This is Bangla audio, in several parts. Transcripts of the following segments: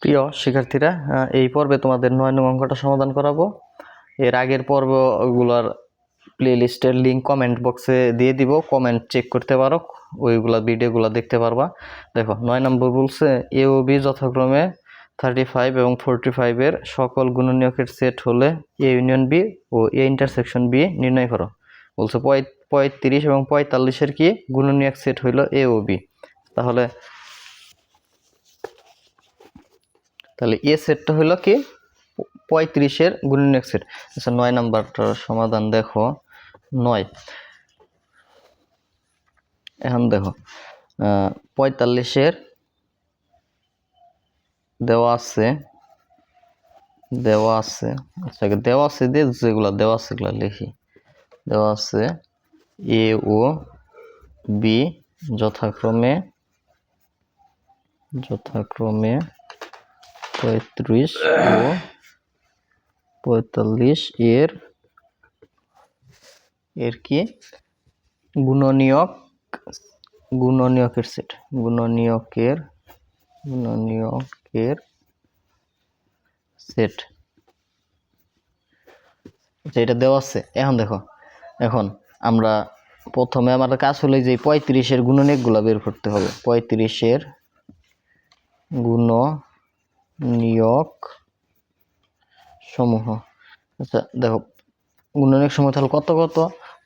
প্রিয় শিক্ষার্থীরা এই পর্বে তোমাদের নয় নং অঙ্কটা সমাধান করাবো। এর আগের পর্বগুলোর প্লে লিস্টের লিঙ্ক কমেন্ট বক্সে দিয়ে দিব। কমেন্ট চেক করতে পারো, ওইগুলা ভিডিওগুলো দেখতে পারবা। দেখো, নয় নম্বর বলছে এ ও বি যথাক্রমে থার্টি ফাইভ এবং ফোরটি ফাইভের সকল গুণনীয়কের সেট হলে এ ইউনিয়ন বি ও এ ইন্টারসেকশন বি নির্ণয় করো। বলছে পঁয়- পঁয়ত্রিশ এবং পঁয়তাল্লিশের কি গুণনীয়ক সেট হইল এ ও বি তাহলে তাহলে এ সেটটা হলো কি? পঁয়ত্রিশের গুণনীয়ক সেট। আচ্ছা নয় নাম্বারটার সমাধান দেখো। নয়। এখন দেখো পঁয়তাল্লিশের দেওয়া আছে দেওয়া আছে আচ্ছা দেওয়া আছে দিয়ে যেগুলা দেওয়া আছে এগুলা লিখি। দেওয়া আছে এ, ও, বি, যথাক্রমে যথাক্রমে পঁয়ত্রিশ ও পঁয়তাল্লিশ এর এর কি? গুণনীয়ক, গুণনীয়কের সেট, গুণনীয়কের গুণনীয়কের সেট। আচ্ছা এটা দেওয়া আছে। এখন দেখো, এখন আমরা প্রথমে আমাদের কাজ হলো যে পঁয়ত্রিশের গুণনীয়কগুলো বের করতে হবে। পঁয়ত্রিশের গুণ নিয়োগ সমূহ। আচ্ছা দেখো, গুণনীয়ক সমূহ তাহলে কত কত?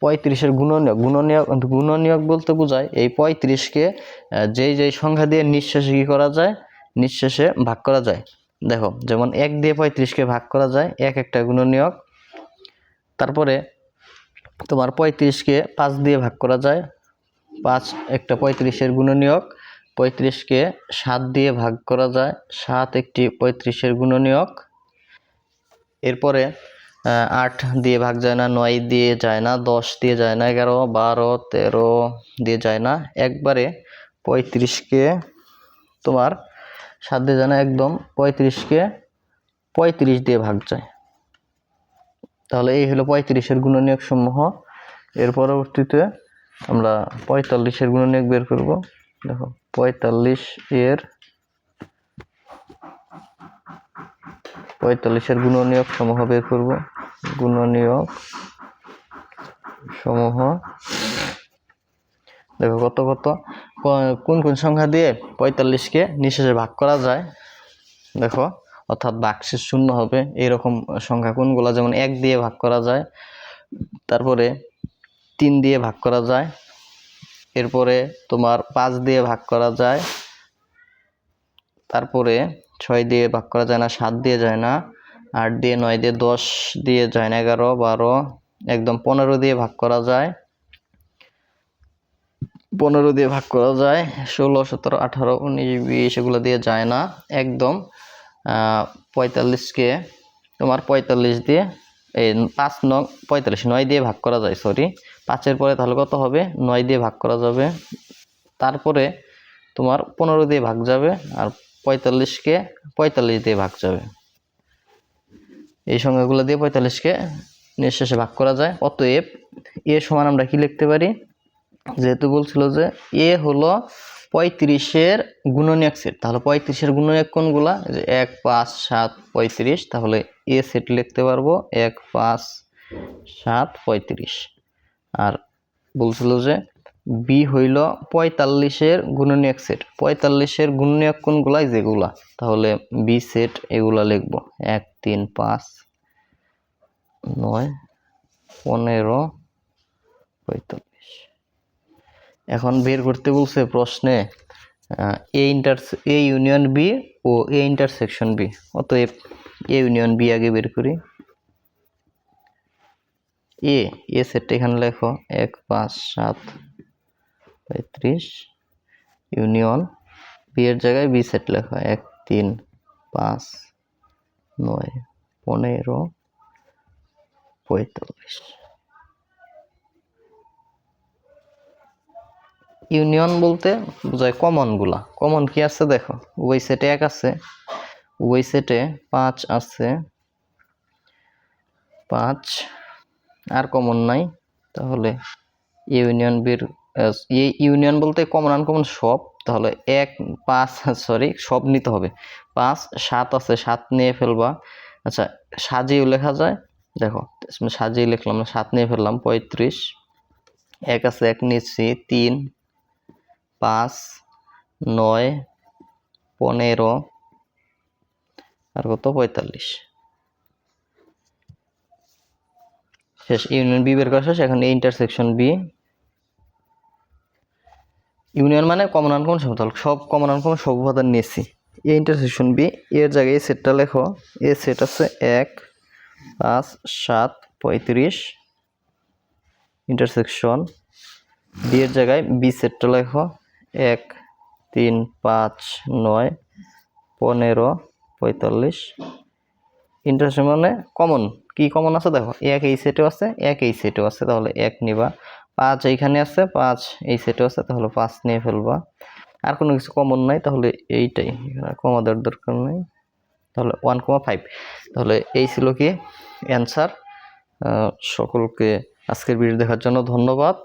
পঁয়ত্রিশের গুণনীয়ক গুণনীয়ক গুণনীয়ক বলতে বোঝায় এই পঁয়ত্রিশকে যেই যেই সংখ্যা দিয়ে নিঃশেষে কি করা যায়? নিঃশেষে ভাগ করা যায়। দেখো, যেমন এক দিয়ে পঁয়ত্রিশকে ভাগ করা যায়, এক একটা গুণনীয়ক। তারপরে তোমার পঁয়ত্রিশকে পাঁচ দিয়ে ভাগ করা যায়, পাঁচ একটা পঁয়ত্রিশের গুণনীয়ক। পঁয়ত্রিশকে সাত দিয়ে ভাগ করা যায়। সাত একটি পঁয়ত্রিশের গুণনীয়ক। এরপরে আট দিয়ে ভাগ যায় না, নয় দিয়ে যায় না, দশ দিয়ে যায় না, এগারো, বারো, তেরো দিয়ে যায় না। একবারে পঁয়ত্রিশকে তোমার সাত দিয়ে যায় না, একদম পঁয়ত্রিশকে পঁয়ত্রিশ দিয়ে ভাগ যায়। তাহলে এই হলো পঁয়ত্রিশের গুণনীয়ক সমূহ। এর পরবর্তীতে আমরা পঁয়তাল্লিশের গুণনীয়ক বের করব। দেখো। পঁয়তাল্লিশ এর পঁয়তাল্লিশের গুণনীয়ক সমূহ বের করব। গুণনীয়ক সমূহ, দেখো কত কত, কোন কোন সংখ্যা দিয়ে পঁয়তাল্লিশকে নিঃশেষে ভাগ করা যায়? দেখো, অর্থাৎ বাক্সের শূন্য হবে, এরকম সংখ্যা কোনগুলা? যেমন এক দিয়ে ভাগ করা যায়, তারপরে তিন দিয়ে ভাগ করা যায় এরপরে তোমার পাঁচ দিয়ে ভাগ করা যায়। তারপরে ছয় দিয়ে ভাগ করা যায় না, সাত দিয়ে যায় না, আট দিয়ে নয় দিয়ে দশ দিয়ে যায় না, এগারো, বারো, একদম পনেরো দিয়ে ভাগ করা যায়। পনেরো দিয়ে ভাগ করা যায়, ষোলো, সতেরো, আঠারো, উনিশ, বিশ এগুলো দিয়ে যায় না। একদম পঁয়তাল্লিশকে তোমার পঁয়তাল্লিশ দিয়ে এই পাঁচ নং, পঁয়তাল্লিশ, নয় দিয়ে ভাগ করা যায় সরি পাঁচের পরে তাহলে কত হবে? নয় দিয়ে ভাগ করা যাবে। তারপরে তোমার পনেরো দিয়ে ভাগ যাবে আর পঁয়তাল্লিশকে পঁয়তাল্লিশ দিয়ে ভাগ যাবে। এই সংখ্যাগুলো দিয়ে পঁয়তাল্লিশকে নিঃশেষে ভাগ করা যায়। অতএব এ সমান আমরা কি লিখতে পারি? যেহেতু বলছিল যে এ হলো পঁয়ত্রিশের গুণনীয়ক সেট। তাহলে পঁয়ত্রিশের গুণনীয়ক কোনগুলা? যে এক, পাঁচ, সাত, পঁয়ত্রিশ, তাহলে এ সেট লিখতে পারব এক, পাঁচ, সাত, পঁয়ত্রিশ। আর বলছিল যে বি হইল পঁয়তাল্লিশের গুণনীয়ক সেট। পঁয়তাল্লিশের গুণনীয়ক কোনগুলাই? যেগুলা। তাহলে বি সেট এগুলা লিখব। এক, তিন, পাঁচ, নয়, পনেরো, পঁয়তাল্লিশ। এখন বের করতে বলছে প্রশ্নে A inter A union B O A intersection B অতএব এ ইউনিয়ন বি আগে বের করি। এ এ সেটটা এখানে লেখো। এক, পাঁচ, সাত, পঁয়ত্রিশ। ইউনিয়ন বি এর জায়গায় বি সেট লেখো। এক, তিন, পাঁচ, নয়, পনেরো, পঁয়তাল্লিশ। ইউনিয়ন বলতে বোঝায় কমনগুলা কমন কি আছে দেখো? ওই সেটে এক আছে। ওই সেটে পাঁচ আছে। পাঁচ আর কমন নাই। তাহলে ইউনিয়ন বির ইউনিয়ন বলতে কমন আনকমন সব। তাহলে এক, পাঁচ সরি সব নিতে হবে। পাঁচ, সাত আছে, সাত নিয়ে ফেলবা। আচ্ছা সাজিয়েও লেখা যায়। দেখো সাজিয়ে লিখলাম সাত নিয়ে ফেললাম, পঁয়ত্রিশ। এক আছে, এক নিচ্ছি তিন, পাঁচ, নয়, পনেরো আর কত? পঁয়তাল্লিশ। শেষ, ইউনিয়ন বি বের করা শেষ, এখন ইন্টারসেকশন বি ইউনিয়ন মানে কমন আনকমন সমতল, সব কমন আনকমন সব উপাদান নিয়েছি। এ ইন্টারসেকশন বি এর জায়গায় এই সেটটা লেখো এ সেট আছে এক, পাঁচ, সাত, পঁয়ত্রিশ। ইন্টারসেকশন বি এর জায়গায় বি সেটটা লেখো, এক, তিন, পাঁচ, নয়, পনেরো পঁয়তাল্লিশ। ইন্টারসেকশন মানে কমন কি কমন আছে দেখো? এক এই সেটেও আছে, এক এই সেটেও আছে, তাহলে এক নিবা। পাঁচ এইখানে আছে, পাঁচ এই সেটেও আছে, তাহলে পাঁচ নিয়ে ফেলবা। আর কোনো কিছু কমন নাই, তাহলে এইটাই। এখানে কমাদের দরকার নেই। তাহলে ওয়ান কমা ফাইভ তাহলে এই ছিল কি? অ্যান্সার সকলকে আজকের ভিডিও দেখার জন্য ধন্যবাদ।